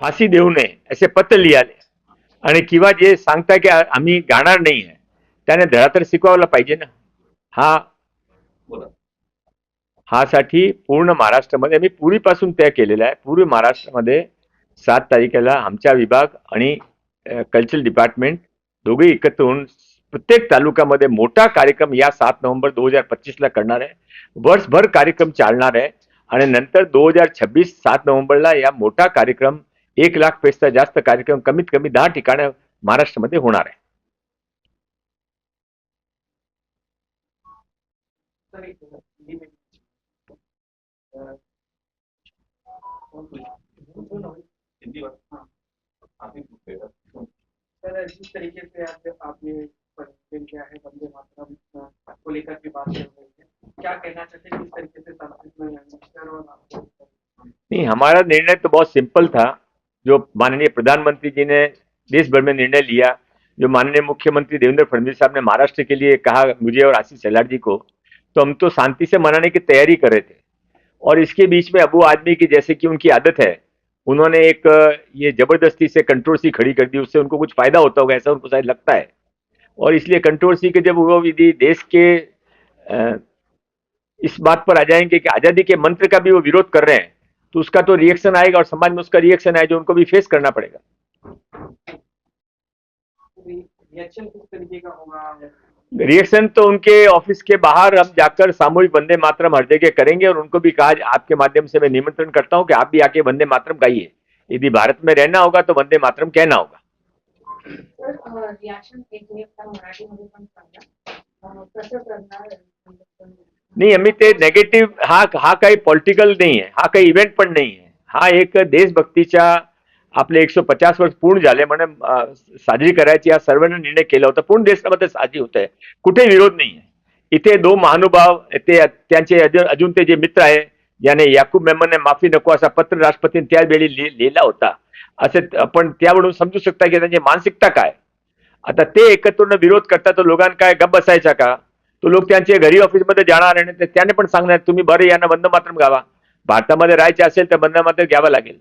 फाशी देऊ नये असे पत्र लिहाले आणि किंवा जे सांगता की आम्ही गाणार नाही आहे त्याने धडा तर शिकवायला पाहिजे ना. हा हा साठी पूर्ण महाराष्ट्रामध्ये आम्ही पूर्वीपासून तय केलेला आहे. पूर्वी महाराष्ट्रामध्ये सात तारखेला आमचा विभाग आणि कल्चरल डिपार्टमेंट दोघे एकत्र होऊन प्रत्येक तालुक्यामध्ये मोठा कार्यक्रम या सात नोव्हेंबर दोन हजार पच्चीसला करणार आहे. वर्षभर कार्यक्रम चालणार आहे. आणि नंतर दोन हजार छब्बीस सात नोव्हेंबरला या मोठा कार्यक्रम एक लाख पेक्षा जास्त कार्यक्रम कमीत कमी दहा ठिकाणी महाराष्ट्रामध्ये होणार आहे. सर जिस तरीके से आप आपने किया है वंदे मातरम को लेकर के बात कर रहे हैं क्या कहना चाहते हैं किस तरीके से संस्कृत में नहीं हमारा निर्णय तो बहुत सिंपल था। जो माननीय प्रधानमंत्री जी ने देश भर में निर्णय लिया, जो माननीय मुख्यमंत्री देवेंद्र फडणवीस साहब ने महाराष्ट्र के लिए कहा, मुझे और आशीष शेलार जी को तो हम तो शांति से मनाने की तैयारी कर रहे थे। और इसके बीच में अबू आदमी की, जैसे कि उनकी आदत है, उन्होंने एक, ये ज़बरदस्ती से कंट्रोवर्सी खड़ी कर दी, उससे उनको कुछ फ़ायदा होता होगा, ऐसा उनको शायद लगता है। और इसलिए कंट्रोवर्सी के जब वो विधि देश के इस बात पर आ जाएँगे कि आज़ादी के मंत्र का भी वो विरोध कर रहे हैं तो उसका तो रिएक्शन आएगा और समाज में उसका रिएक्शन आए जो उनको भी फेस करना पड़ेगा। रिएक्शन किस तरीके का होगा? रिएक्शन तो उनके ऑफ़िस के बाहर हम जाकर सामूहिक वंदे मातरम हर जगह करेंगे और उनको भी कहा आपके माध्यम से मैं निमंत्रण करता हूँ कि आप भी आके वंदे मातरम गाइए। यदि भारत में रहना होगा तो वंदे मातरम कहना होगा। सर नाही मी नहीं आम्ही ते नेगेटिव्ह हा हा काही पॉलिटिकल नाही आहे हा काही इव्हेंट पण नाही आहे हा एक देशभक्तीच्या आपले एकशे पचास वर्ष पूर्ण झाले म्हणून साजरी करायची हा सर्वांनी निर्णय केला होता. पूर्ण देशामध्ये साजरी होत आहे. कुठे विरोध नाही आहे. इथे दोन महानुभाव ते त्यांचे अजून अजून ते जे मित्र आहे ज्याने याकूब मेमनने माफी नको असा पत्र राष्ट्रपतींनी त्यावेळी लिहिला होता. असे आपण त्यावरून समजू शकता की त्यांची मानसिकता काय. आता ते एकत्र विरोध करतात तर लोकांना काय गप बसायचा का? तो लोक त्यांच्या घरी ऑफिसमध्ये जाणार आणि त्याने पण सांगणार तुम्ही बरं यांना वंदे मात्र गावा भारतामध्ये राहायचे असेल तर बंद मात्र घ्यावं लागेल.